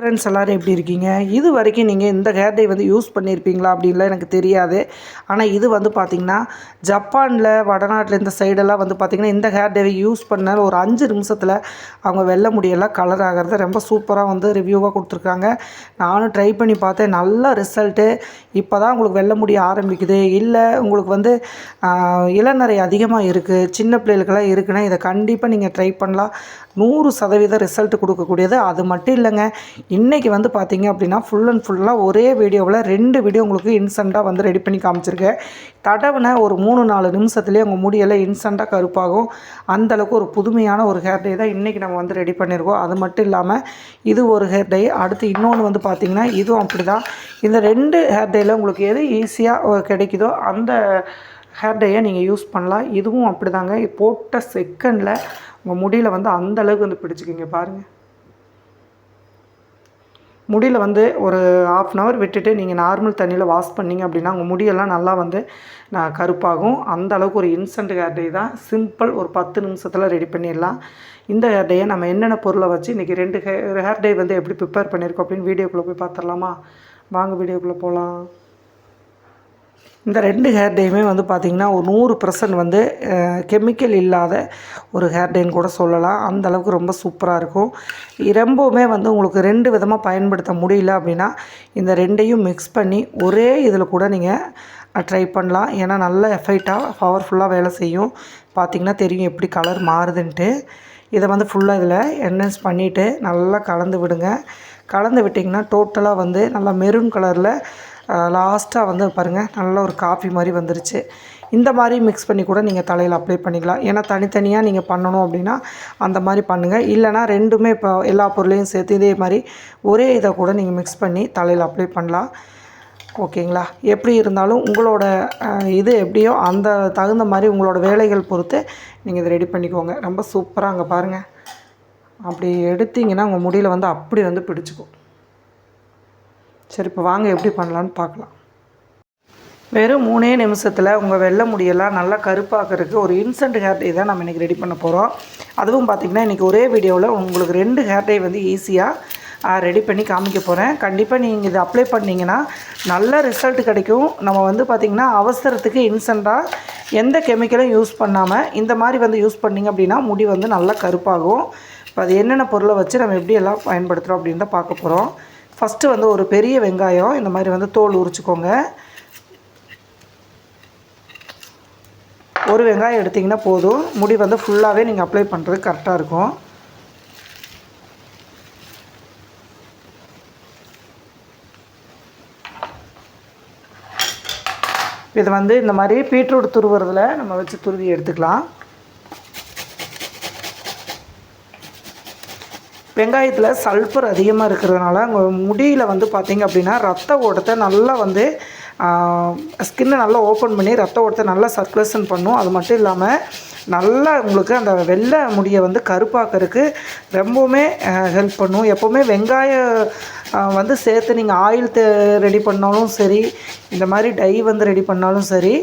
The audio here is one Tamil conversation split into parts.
ஃப்ரெண்ட்ஸ் எல்லோரும் எப்படி இருக்கீங்க? இது வரைக்கும் நீங்கள் இந்த ஹேர் டை வந்து யூஸ் பண்ணியிருப்பீங்களா அப்படின்லாம் எனக்கு தெரியாது. ஆனால் இது வந்து பார்த்திங்கன்னா ஜப்பானில் வடநாட்டில் இந்த சைடெல்லாம் வந்து பார்த்திங்கன்னா இந்த ஹேர் டேவை யூஸ் பண்ண ஒரு அஞ்சு நிமிஷத்தில் அவங்க வெள்ள முடியெல்லாம் கலர் ஆகிறது ரொம்ப சூப்பராக வந்து ரிவ்யூவாக கொடுத்துருக்காங்க. நானும் ட்ரை பண்ணி பார்த்தேன். நல்ல ரிசல்ட்டு இப்போ தான் உங்களுக்கு வெள்ள முடிய ஆரம்பிக்குது. இல்லை உங்களுக்கு வந்து இளநறை இளநரை அதிகமாக இருக்குது சின்ன பிள்ளைகளுக்கெல்லாம் இருக்குன்னா இதை கண்டிப்பாக நீங்கள் ட்ரை பண்ணலாம். நூறு சதவீத ரிசல்ட் கொடுக்கக்கூடியது. அது மட்டும் இல்லைங்க. இன்றைக்கி வந்து பார்த்திங்க அப்படின்னா ஃபுல் அண்ட் ஃபுல்லாக ஒரே வீடியோவில் ரெண்டு வீடியோ உங்களுக்கு இன்ஸ்டண்ட்டாக வந்து ரெடி பண்ணி காமிச்சிருக்கேன். தடவுன ஒரு மூணு நாலு நிமிஷத்துலேயே உங்கள் முடியெல்லாம் இன்ஸ்டண்ட்டாக கருப்பாகும். அந்தளவுக்கு ஒரு புதுமையான ஒரு ஹேர் டே தான் இன்றைக்கி நம்ம வந்து ரெடி பண்ணியிருக்கோம் அது மட்டும் இல்லாமல் இது ஒரு ஹேர் டே அடுத்து இன்னொன்று வந்து பார்த்திங்கன்னா இதுவும் அப்படி தான் இந்த ரெண்டு ஹேர் டேயில் உங்களுக்கு எது ஈஸியாக கிடைக்குதோ அந்த ஹேர் டேயை நீங்கள் யூஸ் பண்ணலாம். இதுவும் அப்படி தாங்க போட்ட செகண்டில் உங்கள் முடியில் வந்து அந்த அளவுக்கு வந்து பிடிச்சிக்கிங்க பாருங்கள் முடியில் வந்து ஒரு ஆஃப் அன் ஹவர் விட்டுட்டு நீங்கள் நார்மல் தண்ணியில் வாஷ் பண்ணீங்க அப்படின்னா உங்கள் முடியெல்லாம் நல்லா வந்து நான் கருப்பாகும். அந்த அளவுக்கு ஒரு இன்ஸ்டன்ட் ஹேர் டே தான். சிம்பிள் ஒரு பத்து நிமிஷத்தில் ரெடி பண்ணிடலாம். இந்த ஹேர் டேயை நம்ம என்னென்ன பொருளை வச்சு இன்றைக்கி ரெண்டு ஹேர் ஹேர் டே வந்து எப்படி ப்ரிப்பேர் பண்ணியிருக்கோம் அப்படின்னு வீடியோக்குள்ளே போய் பார்த்துடலாமா? வாங்க வீடியோக்குள்ளே போகலாம் இந்த ரெண்டு ஹேர் டேயுமே வந்து பார்த்திங்கன்னா ஒரு நூறு பர்சன்ட் வந்து கெமிக்கல் இல்லாத ஒரு ஹேர் டேன்னு கூட சொல்லலாம். அந்த அளவுக்கு ரொம்ப சூப்பராக இருக்கும். ரொம்பவுமே வந்து உங்களுக்கு ரெண்டு விதமாக பயன்படுத்த முடியல அப்படின்னா இந்த ரெண்டையும் மிக்ஸ் பண்ணி ஒரே இதில் கூட நீங்கள் ட்ரை பண்ணலாம். ஏன்னா நல்ல எஃபெக்டாக பவர்ஃபுல்லாக வேலை செய்யும். பார்த்திங்கன்னா தெரியும் எப்படி கலர் மாறுதுன்ட்டு. இதை வந்து ஃபுல்லாக இதில் என்ஹென்ஸ் பண்ணிவிட்டு நல்லா கலந்து விடுங்க. கலந்து விட்டிங்கன்னா டோட்டலாக வந்து நல்லா மெரூன் கலரில் லாஸ்ட்டாக வந்து பாருங்கள் நல்ல ஒரு காஃபி மாதிரி வந்துருச்சு. இந்த மாதிரி மிக்ஸ் பண்ணி கூட நீங்கள் தலையில் அப்ளை பண்ணிக்கலாம். ஏன்னா தனித்தனியாக நீங்கள் பண்ணணும் அப்படின்னா அந்த மாதிரி பண்ணுங்கள் இல்லைனா ரெண்டுமே இப்போ எல்லா பொருளையும் சேர்த்து இதே மாதிரி ஒரே இதை கூட நீங்கள் மிக்ஸ் பண்ணி தலையில் அப்ளை பண்ணலாம். ஓகேங்களா? எப்படி இருந்தாலும் உங்களோட இது எப்படியோ அந்த தகுந்த மாதிரி உங்களோட வேலைகள் பொறுத்து நீங்கள் இதை ரெடி பண்ணிக்கோங்க. ரொம்ப சூப்பராக அங்கே பாருங்கள் அப்படி எடுத்தீங்கன்னா உங்கள் முடியில் வந்து அப்படி வந்து பிடிச்சிக்கும். சரி இப்போ வாங்க எப்படி பண்ணலான்னு பார்க்கலாம். வெறும் மூணே நிமிஷத்தில் உங்கள் வெள்ளை முடியெல்லாம் நல்லா கருப்பாக்கிறதுக்கு ஒரு இன்ஸ்டன்ட் ஹேர் டே தான் நம்ம இன்றைக்கி ரெடி பண்ண போகிறோம் அதுவும் பார்த்திங்கன்னா இன்றைக்கி ஒரே வீடியோவில் உங்களுக்கு ரெண்டு ஹேர் டே வந்து ஈஸியாக ரெடி பண்ணி காமிக்க போகிறேன் கண்டிப்பாக நீங்கள் இதை அப்ளை பண்ணிங்கன்னா நல்ல ரிசல்ட் கிடைக்கும். நம்ம வந்து பார்த்திங்கன்னா அவசரத்துக்கு இன்ஸ்டண்ட்டாக எந்த கெமிக்கலும் யூஸ் பண்ணாமல் இந்த மாதிரி வந்து யூஸ் பண்ணிங்க அப்படின்னா முடி வந்து நல்லா கருப்பாகும். இப்போ அது என்னென்ன பொருளை வச்சு நம்ம எப்படி எல்லாம் பயன்படுத்துகிறோம் அப்படின்னு தான் பார்க்க போகிறோம் ஃபஸ்ட்டு வந்து ஒரு பெரிய வெங்காயம் இந்த மாதிரி வந்து தோல் உரிச்சுக்கோங்க. ஒரு வெங்காயம் எடுத்திங்கன்னா போதும். முடி வந்து ஃபுல்லாகவே நீங்கள் அப்ளை பண்ணுறது கரெக்டாக இருக்கும். இதை வந்து இந்த மாதிரி பீட்ரூட் துருவுறதில் நம்ம வச்சு துருவி எடுத்துக்கலாம். வெங்காயத்தில் சல்ஃபர் அதிகமாக இருக்கிறதுனால உங்கள் முடியில் வந்து பார்த்திங்க அப்படின்னா ரத்த ஓட்டத்தை நல்லா வந்து ஸ்கின்னை நல்லா ஓப்பன் பண்ணி ரத்த ஓட்டத்தை நல்லா சர்க்குலேஷன் பண்ணும். அது மட்டும் இல்லாமல் நல்லா உங்களுக்கு அந்த வெள்ளை முடியை வந்து கருப்பாக்கிறதுக்கு ரொம்பவுமே ஹெல்ப் பண்ணும். எப்போவுமே வெங்காயம் வந்து சேர்த்து நீங்கள் ஆயில் ரெடி பண்ணாலும் சரி இந்த மாதிரி டை வந்து ரெடி பண்ணாலும் சரி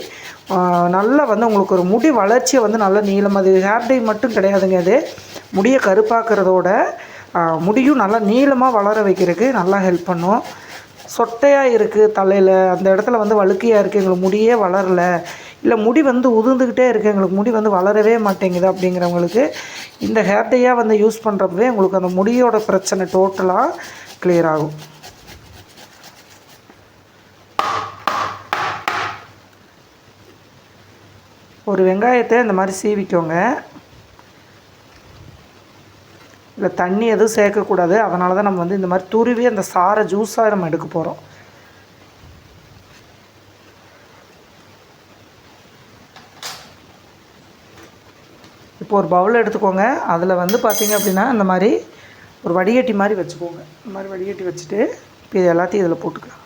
நல்லா வந்து உங்களுக்கு ஒரு முடி வளர்ச்சியை வந்து நல்ல நீளம் அது ஹேர் டை மட்டும் கிடையாதுங்க அது முடியை கருப்பாக்குறதோட முடியும். நல்லா நீளமாக வளர வைக்கிறதுக்கு நல்லா ஹெல்ப் பண்ணும். சொட்டையாக இருக்குது தலையில். அந்த இடத்துல வந்து வழுக்கையாக இருக்குது எங்களுக்கு முடியே வளரல. இல்லை முடி வந்து உதிர்ந்துக்கிட்டே இருக்குது எங்களுக்கு முடி வந்து வளரவே மாட்டேங்குது அப்படிங்கிறவங்களுக்கு இந்த ஹேர் டையாக வந்து யூஸ் பண்ணுறப்பவே உங்களுக்கு அந்த முடியோட பிரச்சனை டோட்டலாக கிளியர் ஆகும். ஒரு வெங்காயத்தை இந்த மாதிரி சீவிக்கோங்க. இல்லை தண்ணி எதுவும் சேர்க்கக்கூடாது. அதனால தான் நம்ம வந்து இந்த மாதிரி துருவி அந்த சாரை ஜூஸாக நம்ம எடுக்க போகிறோம் இப்போ ஒரு பவுல் எடுத்துக்கோங்க. அதில் வந்து பார்த்திங்க அப்படின்னா இந்த மாதிரி ஒரு வடிகட்டி மாதிரி வச்சுக்கோங்க. இந்த மாதிரி வடிகட்டி வச்சுட்டு இப்போ இது எல்லாத்தையும் இதில் போட்டுக்கலாம்.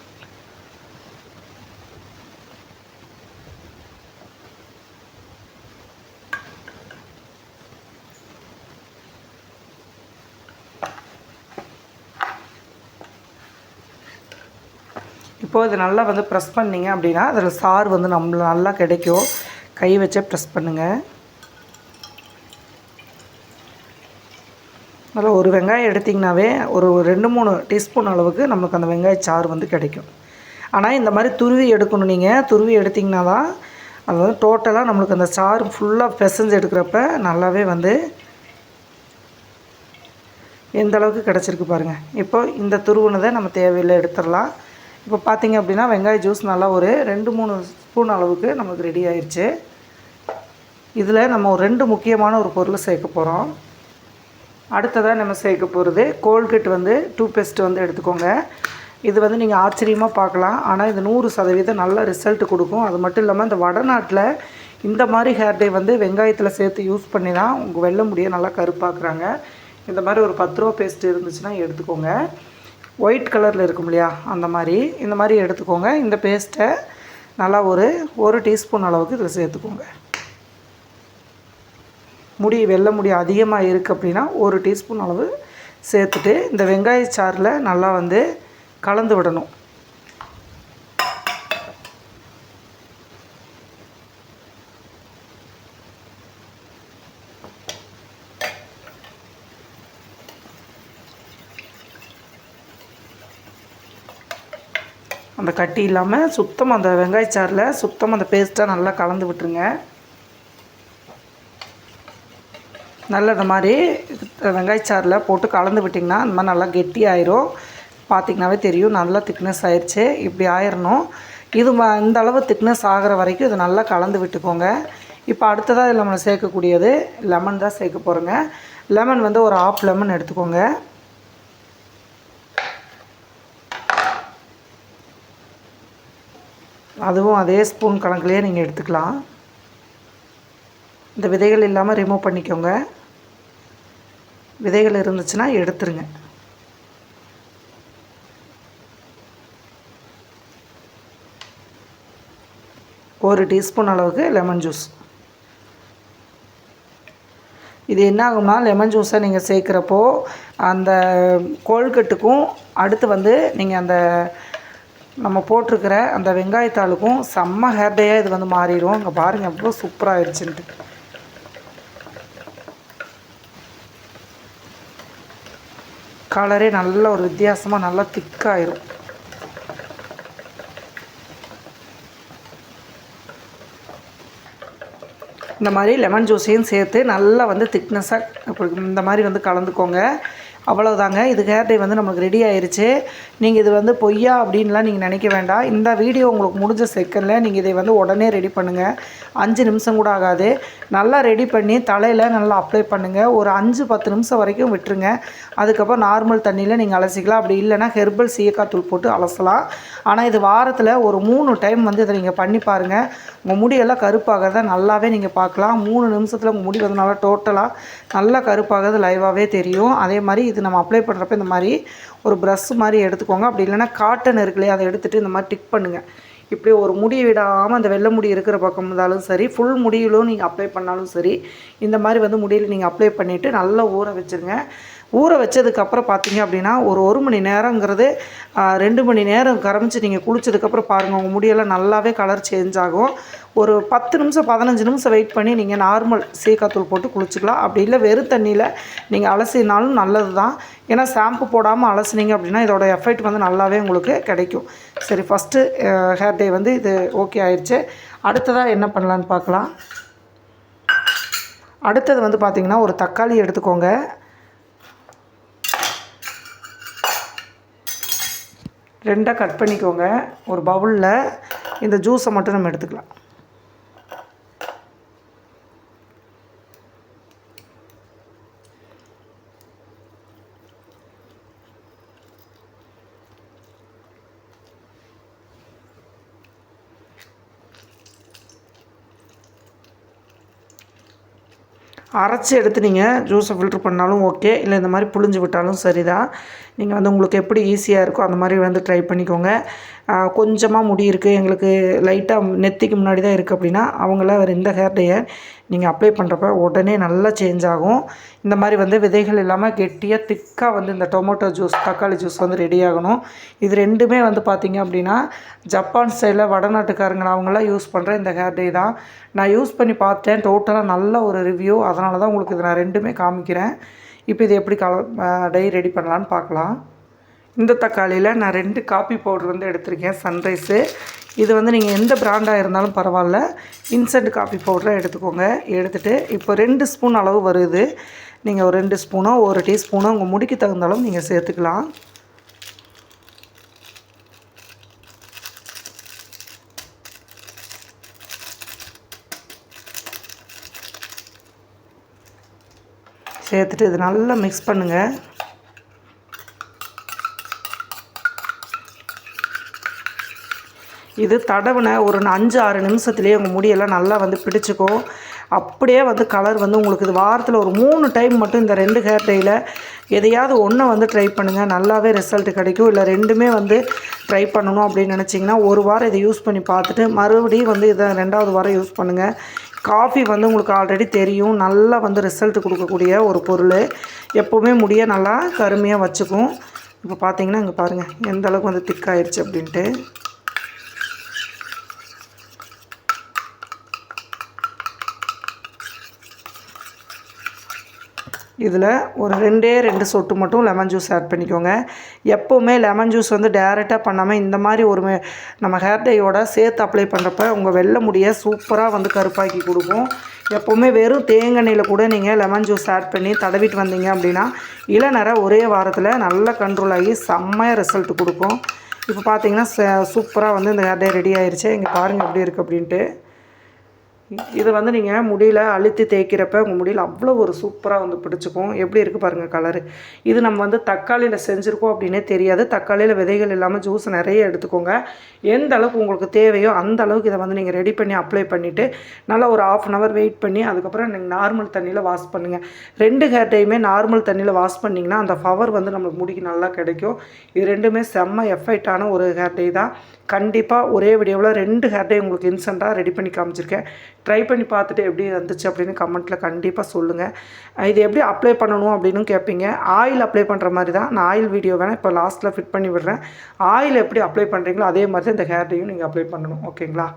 இப்போது இது நல்லா வந்து ப்ரெஸ் பண்ணீங்க அப்படின்னா அதில் சாறு வந்து நம்மள நல்லா கிடைக்கும். கை வச்சே ப்ரெஸ் பண்ணுங்கள் அதில் ஒரு வெங்காயம் எடுத்திங்கனாவே ஒரு ரெண்டு மூணு டீஸ்பூன் அளவுக்கு நமக்கு அந்த வெங்காய சாறு வந்து கிடைக்கும். ஆனால் இந்த மாதிரி துருவி எடுக்கணும் நீங்கள் துருவி எடுத்திங்கன்னா தான் அது வந்து டோட்டலாக நம்மளுக்கு அந்த சாறு ஃபுல்லாக பிசைஞ்சு எடுக்கிறப்ப நல்லாவே வந்து எந்த அளவுக்கு கிடச்சிருக்கு பாருங்கள் இப்போ இந்த துருவுனதை நம்ம தேவையில்லை எடுத்துடலாம். இப்போ பார்த்தீங்க அப்படின்னா வெங்காய ஜூஸ் நல்லா ஒரு ரெண்டு மூணு ஸ்பூன் அளவுக்கு நமக்கு ரெடி ஆயிடுச்சு இதில் நம்ம ஒரு ரெண்டு முக்கியமான ஒரு பொருள் சேர்க்க போகிறோம். அடுத்ததாக நம்ம சேர்க்க போகிறது கோல்கேட் வந்து டூத்பேஸ்ட் வந்து எடுத்துக்கோங்க. இது வந்து நீங்கள் ஆச்சரியமாக பார்க்கலாம். ஆனால் இது நூறு சதவீதம் நல்ல ரிசல்ட் கொடுக்கும். அது மட்டும் இல்லாமல் இந்த வடநாட்டில் இந்த மாதிரி ஹேர் டே வந்து வெங்காயத்தில் சேர்த்து யூஸ் பண்ணி தான் உங்கள் வெள்ளை முடியை நல்லா கருப்பாக்குறாங்க. இந்த மாதிரி ஒரு பத்து ரூபா பேஸ்ட் இருந்துச்சுன்னா எடுத்துக்கோங்க. ஒயிட் கலரில் இருக்கும் இல்லையா? அந்த மாதிரி. இந்த மாதிரி எடுத்துக்கோங்க. இந்த பேஸ்ட்டை நல்லா ஒரு ஒரு டீஸ்பூன் அளவுக்கு இதில் சேர்த்துக்கோங்க. முடி வெள்ளை முடி அதிகமாக இருக்குது அப்படின்னா ஒரு டீஸ்பூன் அளவு சேர்த்துட்டு இந்த வெங்காய சாறில் நல்லா வந்து கலந்து விடணும். கட்டி இல்லாமல் சுத்தம் அந்த வெங்காயச்சாரில் சுத்தமாக அந்த பேஸ்ட்டாக நல்லா கலந்து விட்டுருங்க. நல்ல இந்த மாதிரி வெங்காயச்சாரில் போட்டு கலந்து விட்டிங்கன்னா இந்த மாதிரி நல்லா கெட்டி ஆயிரும் பார்த்திங்கனாவே தெரியும் நல்லா திக்னஸ் ஆயிடுச்சு இப்படி ஆயிடணும் இது இந்த அளவு திக்னஸ் ஆகிற வரைக்கும் இது நல்லா கலந்து விட்டுக்கோங்க. இப்போ அடுத்ததாக இதில் நம்ம சேர்க்கக்கூடியது. லெமன் தான் சேர்க்க போகிறோங்க லெமன் வந்து ஒரு ஆஃப் லெமன் எடுத்துக்கோங்க. அதுவும் அதே ஸ்பூன் கணக்குலேயே நீங்கள் எடுத்துக்கலாம். இந்த விதைகள் இல்லாமல் ரிமூவ் பண்ணிக்கோங்க. விதைகள் இருந்துச்சுன்னா எடுத்துருங்க. ஒரு டீஸ்பூன் அளவுக்கு லெமன் ஜூஸ் இது என்ன ஆகும்னா லெமன் ஜூஸை நீங்கள் சேர்க்குறப்போ அந்த கோல்கட்டுக்கும் அடுத்து வந்து நீங்கள் அந்த நம்ம போட்டிருக்கிற அந்த வெங்காயத்தாளுக்கும் செம்ம ஹேர் டேயாக இது வந்து மாறிடும். இங்கே பாருங்கள் எவ்வளோ சூப்பராகிடுச்சுன்ட்டு கலரே நல்ல ஒரு வித்தியாசமாக நல்லா திக்காயிரும் இந்த மாதிரி லெமன் ஜூஸையும் சேர்த்து நல்லா வந்து திக்னஸாக இந்த மாதிரி வந்து கலந்துக்கோங்க. அவ்வளோதாங்க இது ஹேர் டே வந்து நமக்கு ரெடி ஆயிடுச்சு நீங்கள் இது வந்து பொய்யா அப்படின்லாம் நீங்கள் நினைக்க வேண்டாம். இந்த வீடியோ உங்களுக்கு முடிஞ்ச செகண்டில் நீங்கள் இதை வந்து உடனே ரெடி பண்ணுங்கள் அஞ்சு நிமிஷம் கூட ஆகாது. நல்லா ரெடி பண்ணி தலையில் நல்லா அப்ளை பண்ணுங்கள் ஒரு அஞ்சு பத்து நிமிஷம் வரைக்கும் விட்டுருங்க. அதுக்கப்புறம் நார்மல் தண்ணியில் நீங்கள் அலசிக்கலாம். அப்படி இல்லைனா ஹெர்பல் சீயக்காய் தூள் போட்டு அலசலாம். ஆனால் இது வாரத்தில் ஒரு மூணு டைம் வந்து இதை நீங்கள் பண்ணி பாருங்கள் உங்கள் முடியெல்லாம் கருப்பாகிறத நல்லாவே நீங்கள் பார்க்கலாம். மூணு நிமிஷத்தில் உங்கள் முடி வந்து நல்லா டோட்டலாக நல்லா கருப்பாகிறது லைவாகவே தெரியும். அதே மாதிரி இது நம்ம அப்ளை பண்ணுறப்ப இந்த மாதிரி ஒரு ப்ரஷ் மாதிரி எடுத்துக்கோங்க. அப்படி இல்லைன்னா காட்டன் இருக்குல்லையே அதை எடுத்துகிட்டு இந்த மாதிரி டிக் பண்ணுங்கள் இப்படி ஒரு முடி விடாமல் அந்த வெள்ளை முடி இருக்கிற பக்கம் இருந்தாலும் சரி ஃபுல் முடியிலும் நீங்கள் அப்ளை பண்ணாலும் சரி இந்த மாதிரி வந்து முடியில் நீங்கள் அப்ளை பண்ணிவிட்டு நல்லா ஊற வச்சுருங்க. ஊற வச்சதுக்கப்புறம் பார்த்தீங்க அப்படின்னா ஒரு ஒரு மணி நேரங்கிறது ரெண்டு மணி நேரம் கரமிச்சு நீங்கள் குளிச்சதுக்கப்புறம் பாருங்கள் உங்கள் முடியெல்லாம் நல்லாவே கலர் சேஞ்ச் ஆகும். ஒரு பத்து நிமிஷம் பதினஞ்சு நிமிஷம் வெயிட் பண்ணி நீங்கள் நார்மல் சீக்காத்தூள் போட்டு குளிச்சிக்கலாம். அப்படி இல்லை வெறும் தண்ணியில் நீங்கள் அலசினாலும் நல்லது தான் ஏன்னா ஷாம்பு போடாமல் அலசினீங்க அப்படின்னா இதோட எஃபெக்ட் வந்து நல்லாவே உங்களுக்கு கிடைக்கும். சரி ஃபஸ்ட்டு ஹேர் டே வந்து இது ஓகே ஆயிடுச்சு. அடுத்ததாக என்ன பண்ணலான்னு பார்க்கலாம். அடுத்தது வந்து பார்த்திங்கன்னா ஒரு தக்காளி எடுத்துக்கோங்க. ரெண்டாக கட் பண்ணிக்கோங்க. ஒரு பவுலில் இந்த ஜூஸை மட்டும் நம்ம எடுத்துக்கலாம். அரைச்சி எடுத்து நீங்கள் ஜூஸை ஃபில்ட்ரு பண்ணாலும் ஓகே இல்லை இந்த மாதிரி புழிஞ்சு விட்டாலும் சரி தான் நீங்கள் வந்து உங்களுக்கு எப்படி ஈஸியாக இருக்கோ அந்த மாதிரி வந்து ட்ரை பண்ணிக்கோங்க. கொஞ்சமாக முடி இருக்குது எங்களுக்கு லைட்டாக நெத்திக்கு முன்னாடி தான் இருக்குது அப்படின்னா அவங்களாம் வேறு இந்த ஹேர் டேயை நீங்கள் அப்ளை பண்ணுறப்ப உடனே நல்லா சேஞ்ச் ஆகும். இந்த மாதிரி வந்து விதைகள் இல்லாமல் கெட்டியாக திக்காக வந்து இந்த டொமேட்டோ ஜூஸ் தக்காளி ஜூஸ் வந்து ரெடி ஆகணும். இது ரெண்டுமே வந்து பார்த்திங்க அப்படின்னா ஜப்பான் ஸ்டைலில் வடநாட்டுக்காரங்க அவங்களாம் யூஸ் பண்ணுற இந்த ஹேர் டே தான். நான் யூஸ் பண்ணி பார்த்தேன். டோட்டலாக நல்ல ஒரு ரிவ்யூ அதனால தான் உங்களுக்கு இது நான் ரெண்டுமே காமிக்கிறேன். இப்போ இது எப்படி கலர் டை ரெடி பண்ணலான்னு பார்க்கலாம். இந்த தக்காளியில் நான் ரெண்டு காப்பி பவுடர் வந்து எடுத்திருக்கேன் சன்ரைஸு. இது வந்து நீங்கள் எந்த பிராண்டாக இருந்தாலும் பரவாயில்ல. இன்சென்ட் காஃபி பவுடரை எடுத்துக்கோங்க. எடுத்துகிட்டு இப்போ ரெண்டு ஸ்பூன் அளவு வருது. நீங்கள் ஒரு ரெண்டு ஸ்பூனோ ஒரு டீஸ்பூனோ உங்கள் முடிக்கு தகுந்தாலும் நீங்கள் சேர்த்துக்கலாம். சேர்த்துட்டு இது நல்லா மிக்ஸ் பண்ணுங்கள் இது தடவின ஒரு அஞ்சு ஆறு நிமிஷத்துலேயே உங்கள் முடியெல்லாம் நல்லா வந்து பிடிச்சிக்கும் அப்படியே வந்து கலர் வந்து உங்களுக்கு இது வாரத்தில் ஒரு மூணு டைம் மட்டும் இந்த ரெண்டு ஹேர் டையில் எதையாவது ஒன்றை வந்து ட்ரை பண்ணுங்கள் நல்லாவே ரிசல்ட் கிடைக்கும். இல்லை ரெண்டுமே வந்து ட்ரை பண்ணணும் அப்படின்னு நினச்சிங்கன்னா ஒரு வாரம் இதை யூஸ் பண்ணி பார்த்துட்டு மறுபடியும் வந்து இதை ரெண்டாவது வாரம் யூஸ் பண்ணுங்கள் காஃபி வந்து உங்களுக்கு ஆல்ரெடி தெரியும். நல்லா வந்து ரிசல்ட் கொடுக்கக்கூடிய ஒரு பொருள். எப்போவுமே முடிய நல்லா கருமையாக வச்சுக்கும். இப்போ பார்த்தீங்கன்னா இங்கே பாருங்கள் எந்த அளவுக்கு வந்து திக்காயிடுச்சு அப்படின்ட்டு. இதில் ஒரு ரெண்டே ரெண்டு சொட்டு மட்டும் லெமன் ஜூஸ் ஆட் பண்ணிக்கோங்க. எப்போவுமே லெமன் ஜூஸ் வந்து டேரெக்டாக பண்ணாமல் இந்த மாதிரி ஒரு நம்ம ஹேர் டையோட சேர்த்து அப்ளை பண்ணுறப்ப உங்கள் வெள்ளை முடியை சூப்பராக வந்து கருப்பாக்கி கொடுக்கும். எப்போவுமே வெறும் தேங்காய்ல கூட நீங்கள் லெமன் ஜூஸ் ஆட் பண்ணி தடவிட்டு வந்தீங்க அப்படின்னா இளநரை ஒரே வாரத்தில் நல்லா கண்ட்ரோல் ஆகி செம்மையாக ரிசல்ட் கொடுக்கும். இப்போ பார்த்தீங்கன்னா சூப்பராக வந்து இந்த ஹேர் டே ரெடி ஆயிடுச்சு இங்கே பாருங்கள் எப்படி இருக்குது அப்படின்ட்டு. இது வந்து நீங்கள் முடியில் அழுத்தி தேய்க்கிறப்ப உங்கள் முடியில் அவ்வளோ ஒரு சூப்பராக வந்து பிடிச்சிக்கும். எப்படி இருக்குது பாருங்கள் கலரு இது நம்ம வந்து தக்காளியில் செஞ்சுருக்கோம் அப்படின்னே தெரியாது. தக்காளியில் விதைகள் இல்லாமல் ஜூஸ் நிறைய எடுத்துக்கோங்க. எந்த அளவுக்கு உங்களுக்கு தேவையோ அந்த அளவுக்கு இதை வந்து நீங்கள் ரெடி பண்ணி அப்ளை பண்ணிவிட்டு நல்லா ஒரு ஆஃப் அன் ஹவர் வெயிட் பண்ணி அதுக்கப்புறம் நீங்கள் நார்மல் தண்ணியில் வாஷ் பண்ணுங்கள் ரெண்டு ஹேர் டைமே நார்மல் தண்ணியில் வாஷ் பண்ணிங்கன்னா அந்த ஃபவர் வந்து நம்மளுக்கு முடிக்கு நல்லா கிடைக்கும். இது ரெண்டுமே செம்ம எஃபெக்டான ஒரு ஹேர் டை தான். கண்டிப்பாக ஒரே வீடியோவில் ரெண்டு ஹேர்டே உங்களுக்கு இன்ஸ்டண்ட்டாக ரெடி பண்ணி காமிச்சிருக்கேன். ட்ரை பண்ணி பார்த்துட்டு எப்படி வந்துச்சு அப்படின்னு கமெண்ட்டில் கண்டிப்பாக சொல்லுங்கள் இது எப்படி அப்ளை பண்ணணும் அப்படின்னு கேட்பீங்க ஆயில் அப்ளை பண்ணுற மாதிரி தான். நான் ஆயில் வீடியோ வேணால் இப்போ லாஸ்ட்டில் ஃபிட் பண்ணி விடுறேன். ஆயில் எப்படி அப்ளை பண்ணுறீங்களோ அதே மாதிரி தான் இந்த ஹேர்டேயும் நீங்கள் அப்ளை பண்ணணும். ஓகேங்களா